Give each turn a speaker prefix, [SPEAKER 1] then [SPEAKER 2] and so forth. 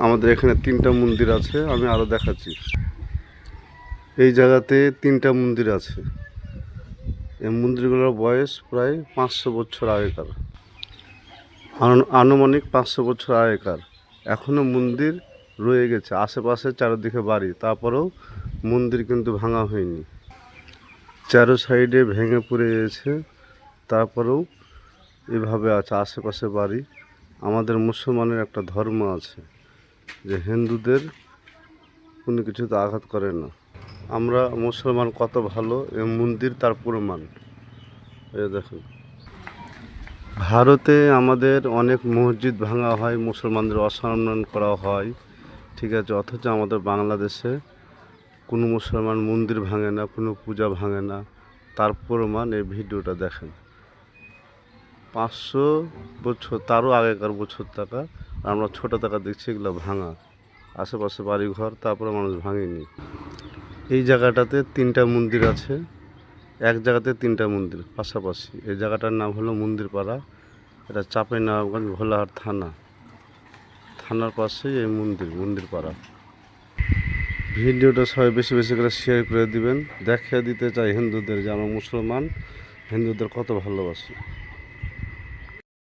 [SPEAKER 1] আমাদের এখানে তিনটা মন্দির আছে, আমি আরও দেখাচ্ছি। এই জায়গাতে তিনটা মন্দির আছে। এই মন্দিরগুলোর বয়স প্রায় পাঁচশো বছর আগেকার। আনু- আনুমানিক পাঁচশো বছর আগেকার। এখনও মন্দির রয়ে গেছে, আশেপাশে চারিদিকে বাড়ি, তারপরেও মন্দির কিন্তু ভাঙা হয়নি। চারো সাইডে ভেঙে পড়ে গেছে, তারপরেও এভাবে আছে, আশেপাশে বাড়ি। আমাদের মুসলমানের একটা ধর্ম আছে। যে হিন্দুদের কোনো কিছুতে আঘাত করে না। আমরা মুসলমান কত ভালো এই মন্দির তার প্রমাণ। এ দেখুন। ভারতে আমাদের অনেক মসজিদ ভাঙা হয়, মুসলমানদের অসম্মান করা হয়, ঠিক আছে? অথচ আমাদের বাংলাদেশে কোনো মুসলমান মন্দির ভাঙে না, কোনো পূজা ভাঙে না। তার প্রমাণ এই ভিডিওটা দেখেন। পাঁচশো বছর, তারও আগেকার বছর টাকা আমরা ছোটো টাকা দেখছি এগুলো ভাঙা। আশেপাশে বাড়ি ঘর তারপরে মানুষ ভাঙেনি। এই জায়গাটাতে তিনটা মন্দির আছে। এক জায়গাতে তিনটা মন্দির পাশাপাশি। এই জায়গাটার নাম হলো মন্দিরপাড়া। এটা চাপে চাঁপাইনবাবগঞ্জ ভোলাহাট থানা। থানার পাশেই এই মন্দির, মন্দিরপাড়া। ভিডিওটা সবাই বেশি বেশি করে শেয়ার করে দিবেন। দেখিয়ে দিতে চাই হিন্দুদের যে আমরা মুসলমান, হিন্দুদের কত ভালোবাসি।